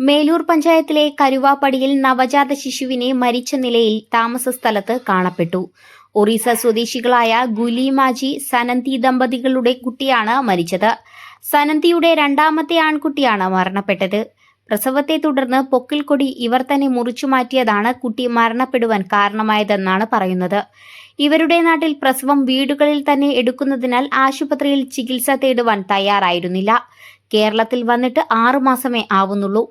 മേലൂർ പഞ്ചായത്തിലെ കരുവാപ്പടിയിൽ നവജാത ശിശുവിനെ മരിച്ച നിലയിൽ താമസ സ്ഥലത്ത് കാണപ്പെട്ടു. ഒറീസ സ്വദേശികളായ ഗുലിമാജി സനന്തി ദമ്പതികളുടെ കുട്ടിയാണ് മരിച്ചത്. സനന്തിയുടെ രണ്ടാമത്തെ ആൺകുട്ടിയാണ് മരണപ്പെട്ടത്. പ്രസവത്തെ തുടർന്ന് പൊക്കിൽക്കൊടി ഇവർ തന്നെ മുറിച്ചു മാറ്റിയതാണ് കുട്ടി മരണപ്പെടുവാൻ കാരണമായതെന്നാണ് പറയുന്നത്. ഇവരുടെ നാട്ടിൽ പ്രസവം വീടുകളിൽ തന്നെ എടുക്കുന്നതിനാൽ ആശുപത്രിയിൽ ചികിത്സ തേടുവാൻ തയ്യാറായിരുന്നില്ല. കേരളത്തിൽ വന്നിട്ട് ആറുമാസമേ ആവുന്നുള്ളൂ.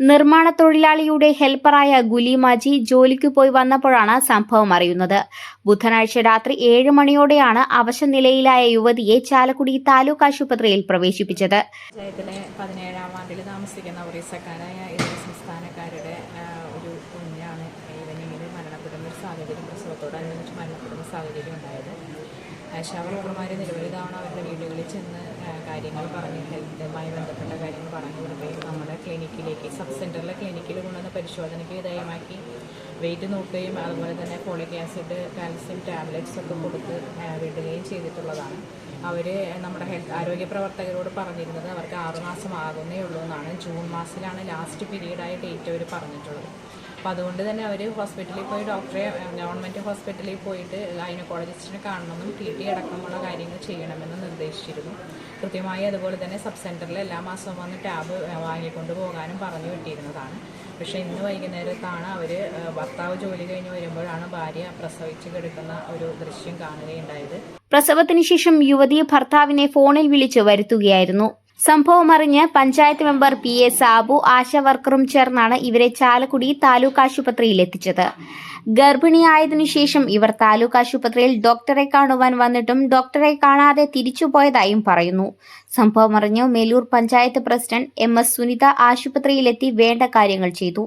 നിർമ്മാണ തൊഴിലാളിയുടെ ഹെൽപ്പറായ ഗുലിമാജി ജോലിക്ക് പോയി വന്നപ്പോഴാണ് സംഭവം അറിയുന്നത്. ബുധനാഴ്ച രാത്രി ഏഴ് മണിയോടെയാണ് അവശനിലയിലായ യുവതിയെ ചാലക്കുടി താലൂക്ക് ആശുപത്രിയിൽ പ്രവേശിപ്പിച്ചത്. താമസിക്കുന്ന ഒരു സാഹചര്യം ഉണ്ടായത്. ആശാവർക്കർമാർ നിരവധി തവണ അവരുടെ വീടുകളിൽ ചെന്ന് കാര്യങ്ങൾ പറഞ്ഞ് ഹെൽത്തുമായി ബന്ധപ്പെട്ട കാര്യങ്ങൾ പറഞ്ഞു കൊടുക്കുകയും നമ്മുടെ ക്ലിനിക്കിലേക്ക് സബ് സെന്ററിലെ ക്ലിനിക്കിൽ കൊണ്ടുവന്ന് പരിശോധനയ്ക്ക് വിധേയമാക്കി. വെയിറ്റ് നോക്കുകയും അതുപോലെ തന്നെ ഫോളിക് ആസിഡ് കാൽസ്യം ടാബ്ലറ്റ്സ് ഒക്കെ കൊടുത്ത് വിടുകയും ചെയ്തിട്ടുള്ളതാണ്. അവർ നമ്മുടെ ഹെൽത്ത് ആരോഗ്യ പ്രവർത്തകരോട് പറഞ്ഞിരുന്നത് അവർക്ക് ആറുമാസം ആകുന്നേ ഉള്ളൂ എന്നാണ്. ജൂൺ മാസത്തിലാണ് ലാസ്റ്റ് പീരീഡായ ഡേറ്റ് അവർ പറഞ്ഞിട്ടുള്ളത്. അപ്പോൾ അതുകൊണ്ട് തന്നെ അവർ ഹോസ്പിറ്റലിൽ പോയി ഡോക്ടറെ ഗവൺമെന്റ് ഹോസ്പിറ്റലിൽ പോയിട്ട് ഗൈനക്കോളജിസ്റ്റിനെ കാണണമെന്നും ടി ടി അടക്കമുള്ള കാര്യങ്ങൾ ചെയ്യണമെന്നും നിർദ്ദേശിച്ചിരുന്നു. കൃത്യമായി അതുപോലെ തന്നെ സബ് സെന്ററിൽ എല്ലാ മാസവും വന്ന് ടാബ് വാങ്ങിക്കൊണ്ട് പോകാനും പറഞ്ഞു വിട്ടിരുന്നതാണ്. പക്ഷേ ഇന്ന് വൈകുന്നേരത്താണ് അവർ ഭർത്താവ് ജോലി കഴിഞ്ഞ് വരുമ്പോഴാണ് ഭാര്യ പ്രസവിച്ച് കിടക്കുന്ന ഒരു ദൃശ്യം കാണുകയുണ്ടായത്. പ്രസവത്തിന് ശേഷം യുവതി ഭർത്താവിനെ ഫോണിൽ വിളിച്ച് വരുത്തുകയായിരുന്നു. സംഭവം അറിഞ്ഞ് panchayat member P A Sabu ആശാവർക്കറും ചേർന്നാണ് ഇവരെ ചാലക്കുടി താലൂക്ക് ആശുപത്രിയിൽ എത്തിച്ചത്. ഗർഭിണിയായതിനു ശേഷം ഇവർ താലൂക്ക് ആശുപത്രിയിൽ ഡോക്ടറെ കാണുവാൻ വന്നിട്ടും ഡോക്ടറെ കാണാതെ തിരിച്ചുപോയതായും പറയുന്നു. സംഭവം അറിഞ്ഞ് Melur panchayat president M S Sunitha ആശുപത്രിയിലെത്തി വേണ്ട കാര്യങ്ങൾ ചെയ്തു.